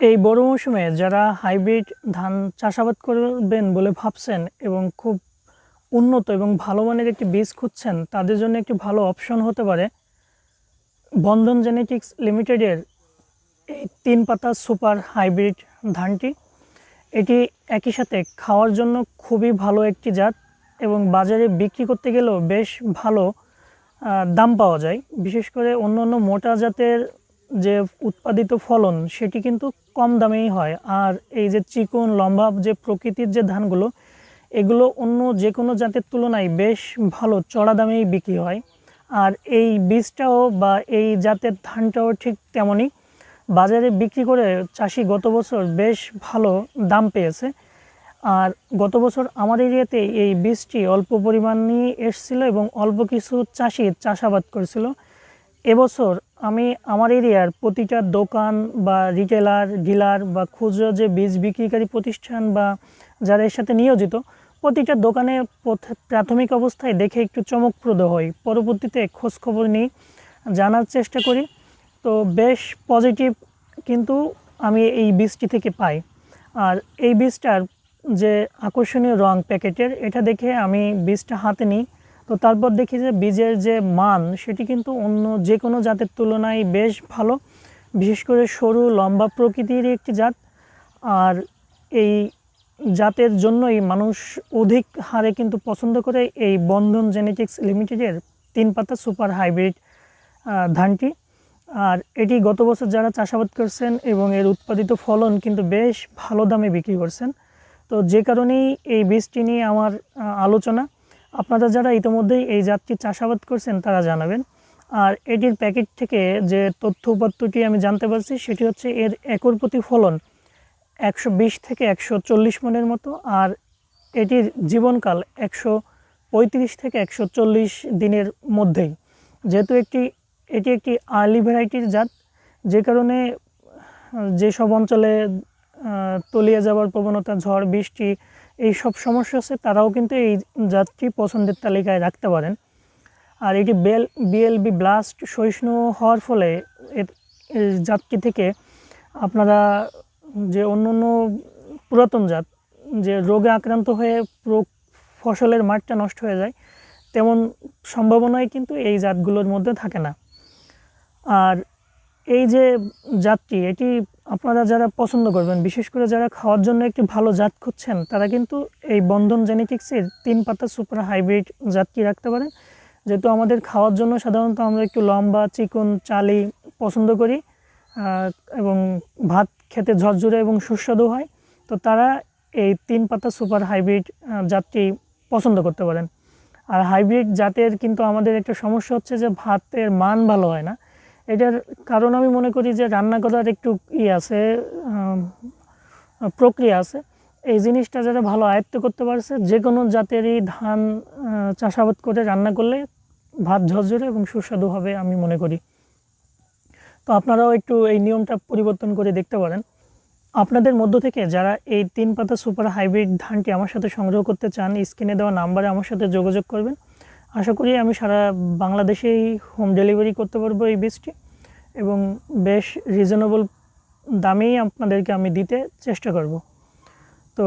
এই বড় মৌসুমে যারা হাইব্রিড ধান চাষাবাদ করবেন বলে ভাবছেন এবং খুব উন্নত এবং ভালো মানের একটি বীজ খুঁজছেন, তাদের জন্য একটি ভালো অপশন হতে পারে বন্ধন জেনেটিক্স লিমিটেডের এই তিন পাতা সুপার হাইব্রিড ধানটি। এটি একই সাথে খাওয়ার জন্য খুবই ভালো একটি জাত এবং বাজারে বিক্রি করতে গেলেও বেশ ভালো দাম পাওয়া যায়। বিশেষ করে অন্য অন্য মোটা জাতের যে উৎপাদিত ফলন সেটি কিন্তু কম দামেই হয়। আর এই যে চিকন, লম্বা যে প্রকৃতির যে ধানগুলো, এগুলো অন্য যে কোনো জাতের তুলনায় বেশ ভালো, চড়া দামেই বিক্রি হয়। আর এই বীজটাও বা এই জাতের ধানটাও ঠিক তেমনই। বাজারে বিক্রি করে চাষি গত বছর বেশ ভালো দাম পেয়েছে। আর গত বছর আমার এরিয়াতে এই বীজটি অল্প পরিমাণই এসছিল এবং অল্প কিছু চাষি চাষাবাদ করেছিল। এবছর আমি আমার এরিয়ার প্রতিটা দোকান বা রিটেলার ডিলার বা খুচরো যে বীজ বিক্রিকারী প্রতিষ্ঠান বা যারা এর সাথে নিয়োজিত, প্রতিটা দোকানে প্রথ- প্রাথমিক অবস্থায় দেখে একটু চমকপ্রদ হই। পরবর্তীতে খোঁজখবর নিই, জানার চেষ্টা করি। তো বেশ পজিটিভ কিন্তু আমি এই বীজটি থেকে পাই। আর এই বীজটার যে আকর্ষণীয় রং প্যাকেটের, এটা দেখে আমি বীজটা হাতে নিই। তো তারপর দেখি যে বীজের যে মান, সেটি কিন্তু অন্য যে কোনো জাতের তুলনায় বেশ ভালো। বিশেষ করে সরু, লম্বা প্রকৃতির একটি জাত। আর এই জাতের জন্যই মানুষ অধিক হারে কিন্তু পছন্দ করে এই বন্ধন জেনেটিক্স লিমিটেডের তিন পাতা সুপার হাইব্রিড ধানটি। আর এটি গত বছর যারা চাষাবাদ করছেন এবং এর উৎপাদিত ফলন কিন্তু বেশ ভালো দামে বিক্রি করছেন। তো যে কারণেই এই বীজটি নিয়ে আমার আলোচনা। আপনারা যারা ইতিমধ্যেই এই জাতটি চাষাবাদ করছেন, তারা জানাবেন। আর এটির প্যাকেট থেকে যে তথ্য উপাত্তটি আমি জানতে পারছি, সেটি হচ্ছে এর একর প্রতি ফলন একশো বিশ থেকে একশো চল্লিশ মনের মতো, আর এটির জীবনকাল একশো পঁয়ত্রিশ থেকে একশো চল্লিশ দিনের মধ্যেই। যেহেতু একটি, এটি একটি আর্লি ভ্যারাইটির জাত, যে কারণে যেসব অঞ্চলে তলিয়ে যাওয়ার প্রবণতা, ঝড়, বৃষ্টি এই সব সমস্যা আছে, তারাও কিন্তু এই জাতটি পছন্দের তালিকায় রাখতে পারেন। আর এটি বেল বিএলবি ব্লাস্ট সহিষ্ণু হওয়ার ফলে এর জাতটি থেকে আপনারা যে অন্য অন্য পুরাতন জাত, যে রোগে আক্রান্ত হয়ে পুরো ফসলের মাঠটা নষ্ট হয়ে যায়, তেমন সম্ভাবনাই কিন্তু এই জাতগুলোর মধ্যে থাকে না। আর এই যে জাতটি এটি আপনারা যারা পছন্দ করবেন, বিশেষ করে যারা খাওয়ার জন্য একটি ভালো জাত খুঁজছেন, তারা কিন্তু এই বন্ধন জেনেটিক্সের তিন পাতা সুপার হাইব্রিড জাতটি রাখতে পারেন যেহেতু আমাদের খাওয়ার জন্য সাধারণত আমরা একটু লম্বা, চিকন, চালি পছন্দ করি এবং ভাত খেতে ঝরঝরে এবং সুস্বাদু হয়, তো তারা এই তিন পাতা সুপার হাইব্রিড জাতটি পছন্দ করতে পারেন। আর হাইব্রিড জাতের কিন্তু আমাদের একটা সমস্যা হচ্ছে যে ভাতের মান ভালো হয় না। এটার কারণ আমি মনে করি যে রান্না করার একটু ই আছে প্রক্রিয়া আছে। এই জিনিসটা যারা ভালো আয়ত্ত করতে পারছে যে কোনো জাতেরই ধান চাষাবাদ করে রান্না করলে ভাত ঝরঝরে এবং সুস্বাদু হবে আমি মনে করি। তো আপনারাও একটু এই নিয়মটা পরিবর্তন করে দেখতে পারেন। আপনাদের মধ্য থেকে যারা এই তিন পাতা সুপার হাইব্রিড ধানটি আমার সাথে সংগ্রহ করতে চান, স্ক্রিনে দেওয়া নাম্বারে আমার সাথে যোগাযোগ করবেন। আশা করি আমি সারা বাংলাদেশেই হোম ডেলিভারি করতে পারব এই বীজটি এবং বেশ রিজনেবল দামেই আপনাদেরকে আমি দিতে চেষ্টা করব। তো